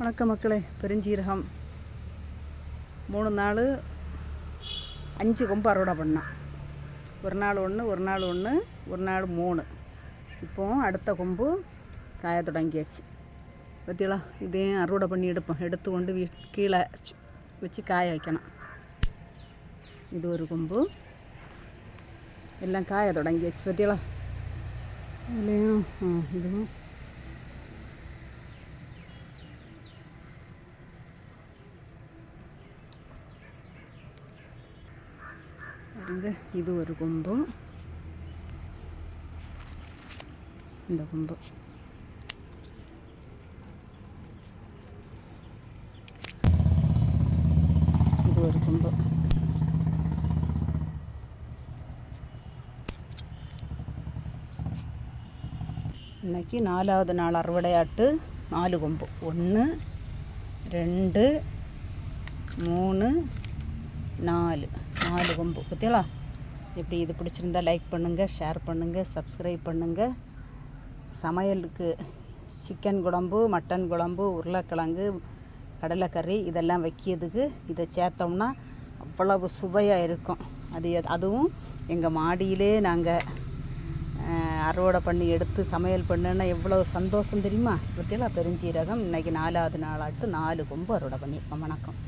வணக்கம் மக்களே. பெருஞ்சீரகம். மூணு நாள் அஞ்சு கொம்பு அறுவடை பண்ணோம். ஒரு நாள் ஒன்று ஒரு நாள் ஒன்று ஒரு நாள் மூணு. இப்போ அடுத்த கொம்பு காய தொடங்கியாச்சு. பார்த்தீங்களா இதையும் அறுவடை பண்ணி எடுப்போம். எடுத்து கொண்டு வீ கீழே வச்சு காய வைக்கணும். இது ஒரு கொம்பு. எல்லாம் காய தொடங்கியாச்சு. பார்த்தீங்களா இதுலேயும் இதுவும் பாருங்க இது ஒரு கும்பம் இந்த கும்பம் இது ஒரு கும்பம் இன்னைக்கு நாலாவது நாள் அறுவடையாட்டு நாலு கொம்பு. ஒன்று ரெண்டு மூணு நாலு நாலு கொம்பு பார்த்தீங்களா எப்படி இது பிடிச்சிருந்தா லைக் பண்ணுங்கள் ஷேர் பண்ணுங்கள் சப்ஸ்கிரைப் பண்ணுங்கள் சமையலுக்கு சிக்கன் குழம்பு மட்டன் குழம்பு உருளைக்கிழங்கு கடலைக்கறி இதெல்லாம் வைக்கிறதுக்கு இதை சேர்த்தோம்னா அவ்வளவு சுவையாக இருக்கும். அது அதுவும் எங்கள் மாடியிலே நாங்கள் அறுவடை பண்ணி எடுத்து சமையல் பண்ணுன்னா எவ்வளோ சந்தோஷம் தெரியுமா? பார்த்தீங்களா பெருஞ்சீரகம். இன்றைக்கி நாலாவது நாளாட்டு நாலு கொம்பு அறுவடை பண்ணியிருக்கோம். வணக்கம்.